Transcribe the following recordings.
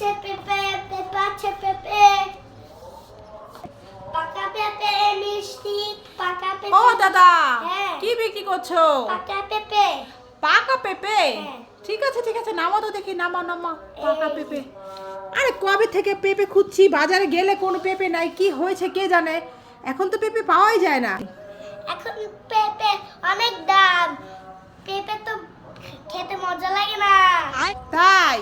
আছে পেঁপে পেঁপে আছে পেঁপে পাকা পেঁপে মিষ্টি পাকা পেঁপে ও দাদা। কি বিক্রি করছ? পাকা পেঁপে পাকা পেঁপে। ঠিক আছে ঠিক আছে নামো তো দেখি নামো নামো পাকা। পেঁপে আরে কবে থেকে পেঁপে খুঁজছি? বাজারে গেলে কোনো পেঁপে নাই কি হয়েছে কে জানে? এখন তো পেঁপে পাওয়াই যায় না। এখন পেঁপে অনেক দাম পেঁপে তো খেতে মজা লাগে না তাই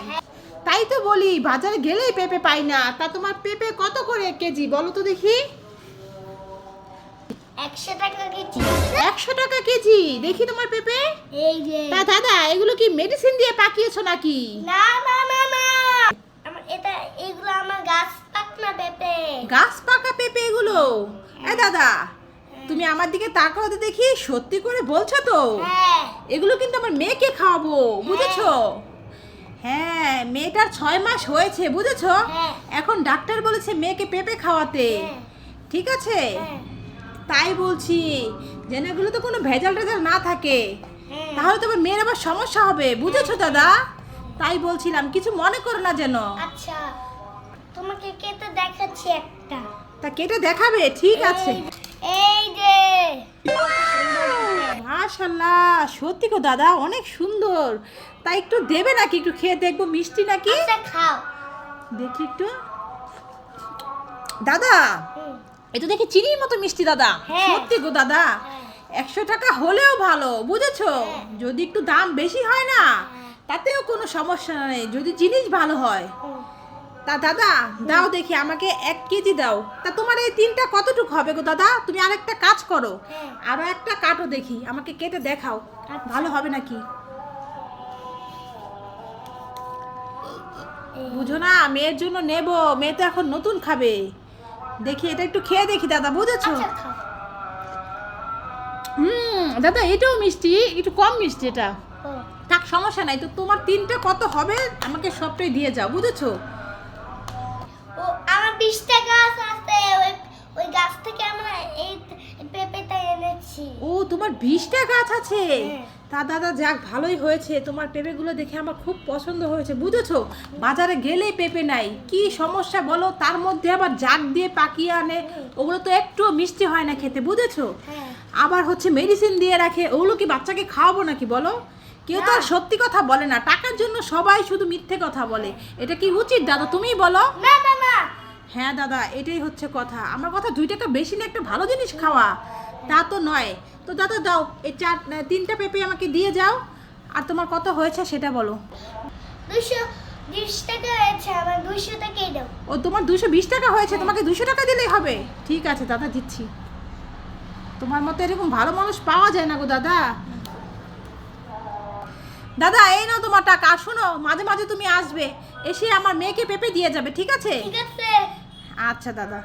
তাই তো বলি বাজারে গেলেই পেঁপে পাই না। তা তোমার পেঁপে কত করে কেজি? বলো তো দেখি। একশো টাকা কেজি। একশো টাকা কেজি? দেখি তোমার পেঁপে। এই যে। তা দাদা এগুলো কি মেডিসিন দিয়ে পাকিয়েছো নাকি? না না না না। এটা এগুলো আমার গাছ পাকনা পেঁপে। গাছ পাকা পেঁপে এগুলো? এ দাদা তুমি আমার দিকে তাকাও তো দেখি সত্যি করে বলছো তো। হ্যাঁ। এগুলো কিন্তু আমার মেয়েকে খাওয়াবো বুঝেছ? হ্যাঁ মেয়েটার ছয় মাস হয়েছে বুঝেছ? হ্যাঁ। এখন ডাক্তার বলেছে মেয়েকে পেঁপে খাওয়াতে। হ্যাঁ। ঠিক আছে? হ্যাঁ। তাই বলছি যেন এগুলো তো কোনো ভেজাল টেজাল না থাকে। তাহলে তো আবার মেয়ের আবার সমস্যা হবে বুঝেছ দাদা? তাই বলছিলাম কিছু মনে করো না যেন। আচ্ছা তোমাকে কেটে দেখাচ্ছি একটা। তা কেটে দেখাবে ঠিক আছে। মাশাল্লাহ সত্যি গো দাদা অনেক সুন্দর। তাই একটু দেবে নাকি? একটু খেয়ে দেখব মিষ্টি নাকি? আচ্ছা খাও। দেখি একটু। দাদা এটা দেখি চিনির মতো মিষ্টি দাদা। হ্যাঁ। সত্যি গো দাদা হ্যাঁ। একশো টাকা হলেও ভালো বুঝেছ? হ্যাঁ। যদি একটু দাম বেশি হয় না তাতেও কোনো সমস্যা নেই যদি জিনিস ভালো হয়। তা দাদা দাও দেখি আমাকে এক কেজি দাও। তা তোমার এই তিনটা কতটুকু হবে গো দাদা? তুমি আরেকটা কাজ করো। হ্যাঁ। আরও একটা কাটো দেখি আমাকে কেটে দেখাও। আচ্ছা। ভালো হবে নাকি? বুঝো না মেয়ের জন্য নেব মেয়ে তো এখন নতুন খাবে। দেখি এটা একটু খেয়ে দেখি দাদা বুঝেছ? আচ্ছা হুম দাদা এটাও মিষ্টি একটু কম মিষ্টি এটা। থাক সমস্যা নাই তো তোমার তিনটা কত হবে? আমাকে সবটাই দিয়ে যাও বুঝেছ? তোমার বিশটা গাছ আছে। হ্যাঁ। তা দাদা যাক ভালোই হয়েছে। তোমার পেঁপেগুলো দেখে আমার খুব পছন্দ হয়েছে বুঝেছ? বাজারে গেলেই পেঁপে নাই। কি সমস্যা বলো? তার মধ্যে আবার জাগ দিয়ে পাকিয়ে আনে। ওগুলো তো একটু মিষ্টি হয় না খেতে বুঝেছ? হ্যাঁ। আবার হচ্ছে মেডিসিন দিয়ে রাখে। ওগুলো কি বাচ্চাকে খাওয়াবো নাকি বলো? কেউ তো আর সত্যি কথা বলে না। টাকার জন্য সবাই শুধু মিথ্যে কথা বলে। এটা কি উচিত দাদা? তুমিই বলো। না না না। হ্যাঁ দাদা এটাই হচ্ছে কথা। আমার কথা দুই টাকা বেশি না একটা ভালো জিনিস খাওয়া। তা তো নয়। তো দাদা দাও এই চার তিনটা পেঁপে আমাকে দিয়ে যাও। আর তোমার কত হয়েছে সেটা বলো। দুশো টাকা হয়েছে আমার দুশো টাকাই দাও। ও তোমার দুশো বিশ টাকা হয়েছে তোমাকে দুশো টাকা দিলেই হবে। ঠিক আছে দাদা দিচ্ছি। তোমার মতো এরকম ভালো মানুষ পাওয়া যায় না গো দাদা। দাদা এই নাও তোমার টাকা আর শোনো মাঝে মাঝে তুমি আসবে। এসে আমার মেয়েকে পেঁপে দিয়ে যাবে ঠিক আছে? ঠিক আছে। আচ্ছা দাদা।